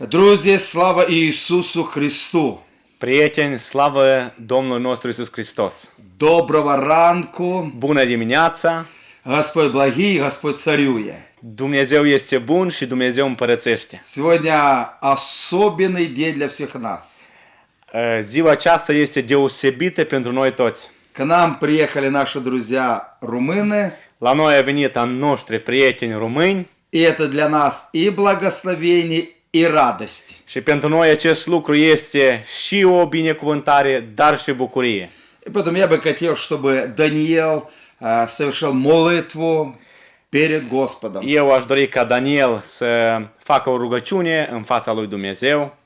Друзі, слава Ісусу Христу! Prieteni, slavă Domnului nostru Isus Hristos! Доброго ранку! Bună dimineața! Господь благий, Господь царює. Dumnezeu este bun și Dumnezeu împărățește. Сегодня особенный день для всех нас. Uh, Ziua aceasta este deosebită pentru noi toți. К нам приехали наши друзья румыны, La noi au venit a noștri prieteni români и это для нас и благословение, и радость. și pentru noi acest lucru este și o binecuvântare, dar și bucurie. И поэтому я бы хотел, чтобы Даниил э, совершил молитву перед Господом. Eu aș dori ca Daniel să facă o rugăciune în fața lui Dumnezeu.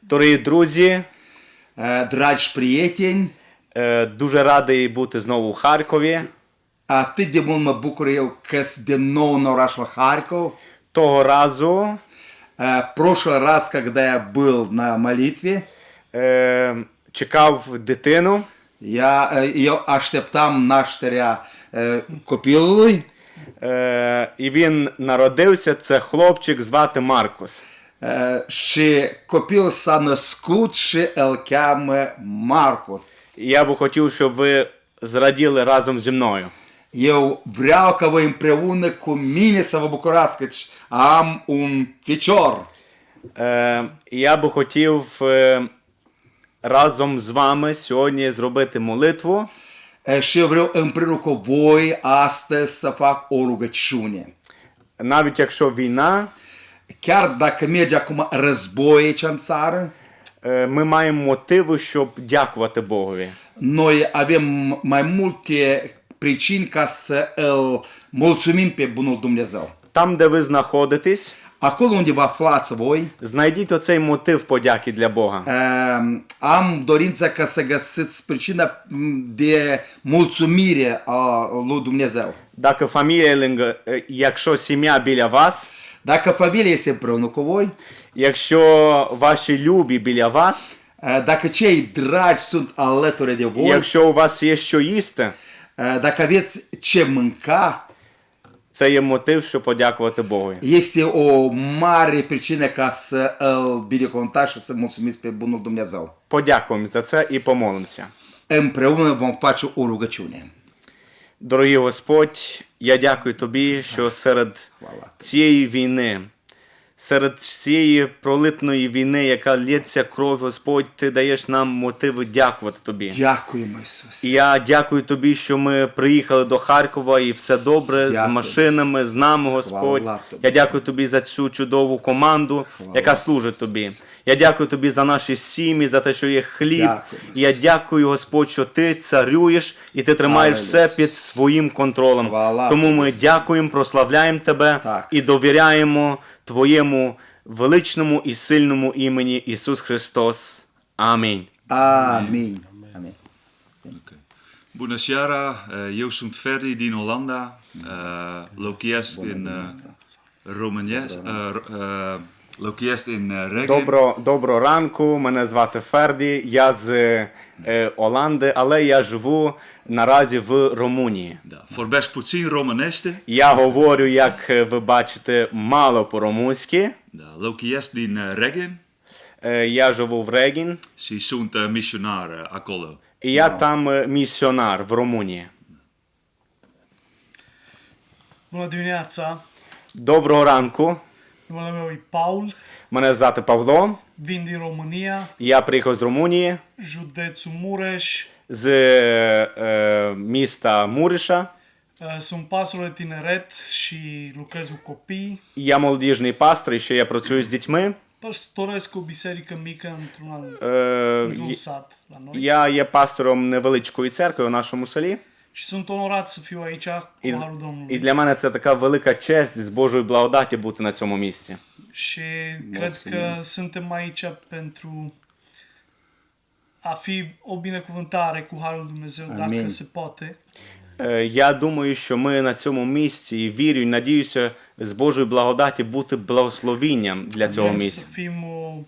Дорогі друзі, Э, Драч приєтень, е, дуже радий бути знову у Харкові. а ти де ми букурив кес денно на Рашла Харьков. Того разу Э, Прошлый раз, когда я был на молитве, е, чекав дитину, я э, ее аштептам наштаря э, копілуй, е, і він народився. Це хлопчик звати Маркус. э, ши копіл санаскут, ши елкяме Маркус. І я би хотів, щоб ви зраділи разом зі мною. Eu vreau ca voi împreună cu mine să vă bucurați că am un ficior. Е, я би хотів е, разом з вами сьогодні зробити молитву. E, Și eu vreau împreună cu voi astăzi să fac o rugăciune. Навіть якщо війна, Chiar dacă merge acum război aici în țară, е, ми маємо мотиви, щоб дякувати Богові. noi avem mai multe pricini ca să îl mulțumim pe Bunul Dumnezeu. Там, де ви знаходитесь, Acolo unde vă aflați voi, знайдіть оцей мотив подяки для Бога. uh, am dorința ca să găsiți pricina de mulțumire a lui Dumnezeu. Dacă familia e е, якщо сім'я біля вас, Dacă familia este împreună cu voi, якщо ваші любі біля вас, uh, dacă cei dragi sunt alături de voi, якщо у вас є що їсти, uh, dacă aveți ce mânca, це є мотив, щоб подякувати Богу. este o mare pricină ca să îl binecuvântați și să mulțumiți pe Bunul Dumnezeu. Подякуємо за це і помолимося. Împreună vom face o rugăciune. Дорогий Господь, я дякую тобі, що серед цієї війни, серед цієї пролитної війни, яка лється кров, Господь, ти даєш нам мотиви дякувати тобі. Дякуємо, Ісус. І я дякую тобі, що ми приїхали до Харкова і все добре з Дякую, машинами, з нами, Господь. Хвала тобі. Я дякую тобі за цю чудову команду, яка служить тобі. Я дякую тобі за наші сім'ї, за те, що є хліб. Дякую, І я дякую, Господь, що ти царюєш і ти тримаєш Алілуя, все під своїм контролем. Хвала Тому ми Ісус. дякуємо, прославляємо тебе Так. і довіряємо твоєму величному і сильному імені Ісус Христос. Амінь. Амінь. Oké. Bună seara, eh, eu sunt Ferdi din Olanda, uh, locuiesc in uh, România, uh, ro- Regen. Добро, доброго ранку, мене звати Ферді, я з е, Оланди, але я живу наразі в Румунії. Я говорю, як е, ви бачите, мало по-румунськи. eh, Е, Я живу в Регін, і я там е, місіонар в Румунії. Доброго ранку, Numele meu e Paul, мене звати Павло. vin din România, Я приїхав з Румунії, județul Mureș, з е, міста Муриша. Uh, sunt pastor de tineret și lucrez cu copii. Я молодіжний пастор, і ще я працюю з дітьми. Păstoresc o biserică mică într-un, Е, într-un sat la noi. Я є пастором невеличкої церкви у нашому селі. Și sunt onorat să fiu aici cu І, Harul і Domnului. для мене це така велика честь з Божої благодаті бути на цьому місці. Și cred că suntem aici pentru a fi o binecuvântare cu Harul Dumnezeu, Amin. dacă se poate. Е, Я думаю, що ми на цьому місці і вірю, і надіюся, з Божої благодаті бути благословінням для цього Vrem să місця. fim o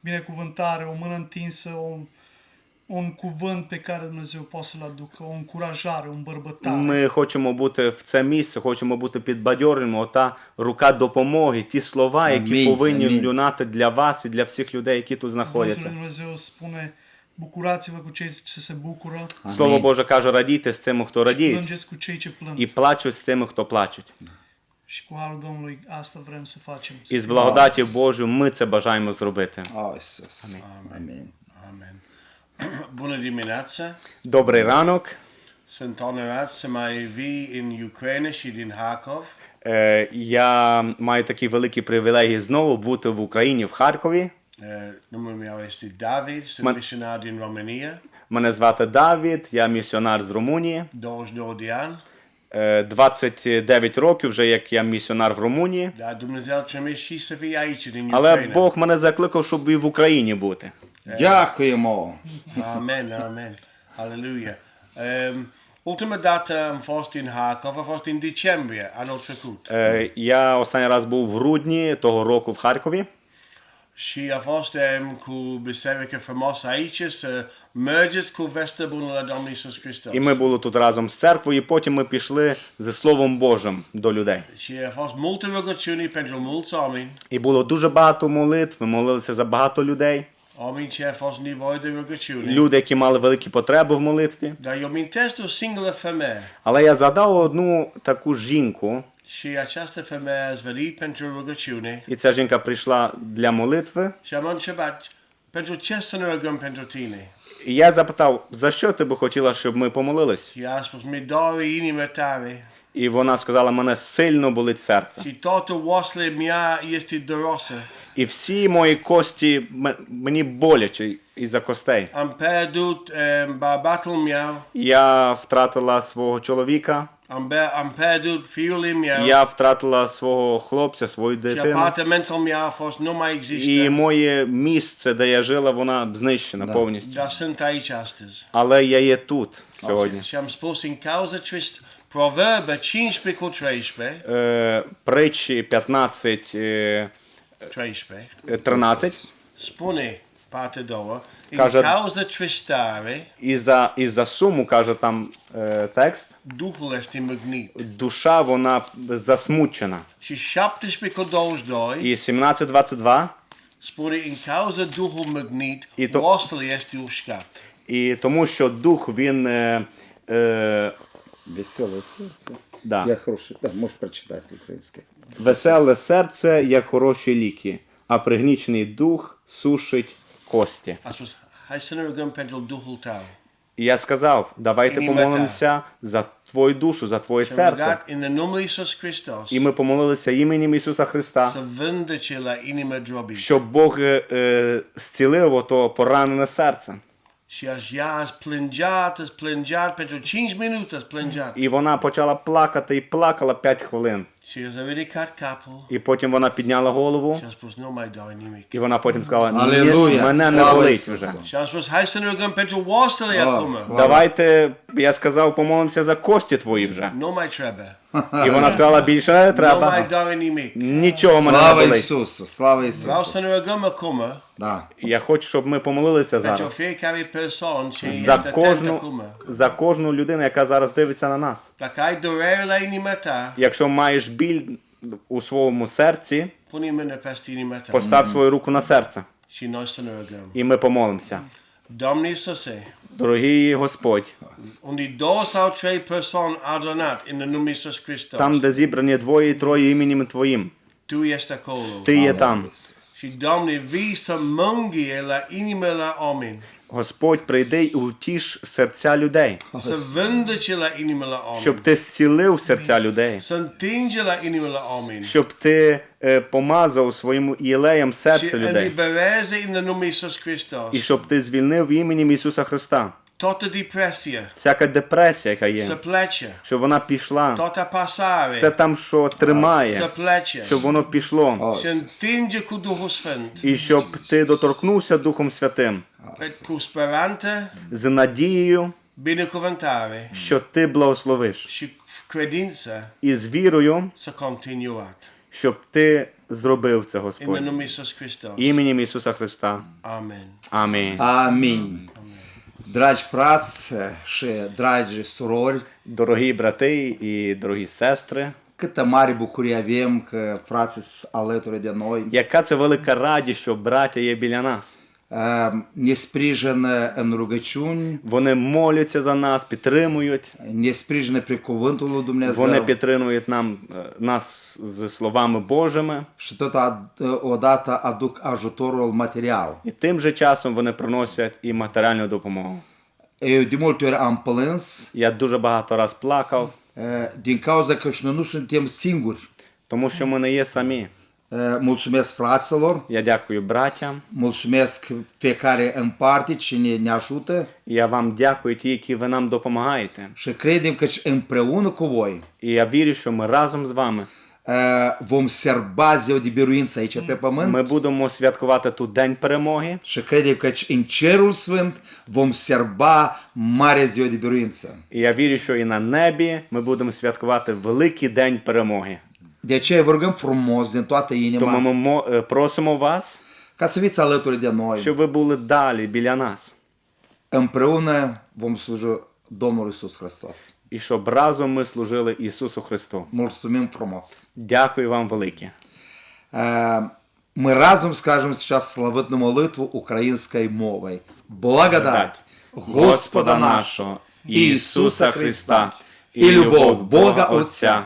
binecuvântare, o mână întinsă, o, un cuvânt pe care Dumnezeu poate să-l aducă, o încurajare, un bărbătare. Ми хочемо бути в це місце, хочемо бути підбадьореними. Ота рука допомоги, ті слова, які Амінь, повинні амінь. лунати для вас і для всіх людей, які тут Cuvântul знаходяться. lui Dumnezeu spune, bucurați-vă cu cei ce se bucură Слово Боже каже, радійте з тими, хто și радіють, plângeți cu cei ce plâng. і плачуть з тими, хто плачуть. Și cu harul Domnului asta vrem să facem. І з благодаті Божою ми це бажаємо зробити. О, Ісус. Амінь. Amen. Bună dimineața! Добрий ранок. Sunt onorat să mai vii în Ucraina și din Harkov. Е, Я маю такі великі привілегії знову бути в Україні, в Харкові. Numele meu este David, sunt misionar din România, Мене звати Давід, я місіонар з Румунії. 29 de ani, Е, 29 років вже як я місіонар в Румунії. Але Бог мене закликав, щоб і в Україні бути. Дякуємо. Um, ultima dată am fost în Harkov, a fost în decembrie anul trecut. Е, Я останній раз був в грудні того року в Харкові. Și a fost um, cu biserica frumoasă aici să mergeți cu vestea bună la Domnul Iisus Hristos. І ми були тут разом з церквою, і потім ми пішли зі Словом Божим до людей. Și a fost multe rugăciuni pentru mulți oameni, І було дуже багато молитв, ми молилися за багато людей. Люди, які мали великі потреби в молитві. Але я згадав одну таку жінку, și această femeie a venit pentru rugăciune і ця жінка прийшла для молитви. și am întrebat pentru ce să ne rugăm pentru tine? І я запитав, за що ти би хотіла, щоб ми помолились? Ea a spus, mi doare inima tare І вона сказала, мене сильно болить серце. І всі мої кості мені боляче із-за костей. Um, Я втратила свого чоловіка, я втратила свого хлопця, свою дитину. І моє місце, де я жила, вона знищена повністю. Але я є тут сьогодні. Proverbe 15 cu 13, Е, Притчі 15, е, 13, е, 13. spune partea două, în Ca să- cauza tristare, І за, і за суму, каже там е, текст, Duhul este mâgnit. душа вона засмучена. Și 17 cu 22 І 17.22, spune, în cauza Duhul mâgnit, I to- oasele este uscat. і тому що дух він. Е, е, Веселе серце. да. Я хороший. Так, можеш прочитати українське. Веселе серце, як хороші ліки, а пригнічений дух сушить кості. І я сказав, давайте помолимося за твою душу, за твоє серце. І ми помолилися іменем Ісуса Христа, щоб Бог е, е, зцілив ото поранене серце. Și aș ea ați plângeat, ați plângeat, pentru 5 minute ați plângeat. І вона почала плакати і плакала 5 хвилин. І потім вона підняла голову, і вона потім сказала: Ні, мене не болить вже. Давайте, я сказав, помолимося за кості твої вже. І вона сказала, більше не треба. Нічого мене не Слава болить. Ісусу! Слава Ісусу! Я хочу, щоб ми помолилися зараз за кожну, за кожну людину, яка зараз дивиться на нас. Якщо маєш біль у своєму серці, постав свою руку на серце, і ми помолимося. Дорогий Господь, там, де зібрані двоє і троє іменем Твоїм. Ти є там. Și Doamne, vii să mângâie la inima la oameni, Господь, прийди і утіш серця людей, щоб ти зцілив серця людей, щоб ти е, помазав своїм єлеєм серце людей, і щоб ти звільнив іменем Ісуса Христа. Toată depresia Всяка депресія, яка є, plece, щоб вона пішла, toată apasare все там, що тримає, plece, щоб воно пішло, О, să întinge cu Duhul Sfânt, і щоб ти доторкнувся Духом Святим. Cu з надією, binecuvântare що ти благословиш, credință і з вірою, continuat. щоб ти зробив це, Господь. numele Iisus Hristos. Іменем Ісуса Христа. Amen. Амінь. Амінь. Dragi frați și dragi surori, Дорогі брати і дорогі сестри, că frații sunt alături de noi, яка це велика радість, що браття є біля нас. Uh, ne în rugăciuni, Вони моляться за нас, підтримують. ne sprijină prin cuvântul lui Вони підтримують нам е, нас з словами Божими, și tot odată aduc ajutorul material. і тим же часом вони приносять і матеріальну допомогу. Eu de multe ori am plâns Я дуже багато раз плакав, din cauza că și noi nu suntem singuri. тому що ми не є самі. Uh, Mulțumesc fraților, Я дякую браттям. mulțumesc fiecare în parte cine ne ajută Я вам дякую ті, які ви нам допомагаєте. și credem că împreună cu voi І я вірю, що ми разом з вами uh, vom serba ziua de biruință aici pe pământ ми будемо святкувати тут День перемоги. și credem că în cerul sfânt vom serba marea ziua de biruință. І я вірю, що і на небі ми будемо святкувати великий день перемоги. De aceea vă rugăm frumos din toată Тому inima ми мо- е, просимо вас, ca să fiți alături de noi. щоб ви були далі біля нас, Împreună vom sluji Domnul Isus Hristos. і щоб разом ми служили Ісусу Христу. Mulțumim frumos! Дякую вам велике. Э, Мы разом скажем сейчас славетную молитву украинской мовой. Благодать Господа нашого Ісуса Христа і любов Бога Отця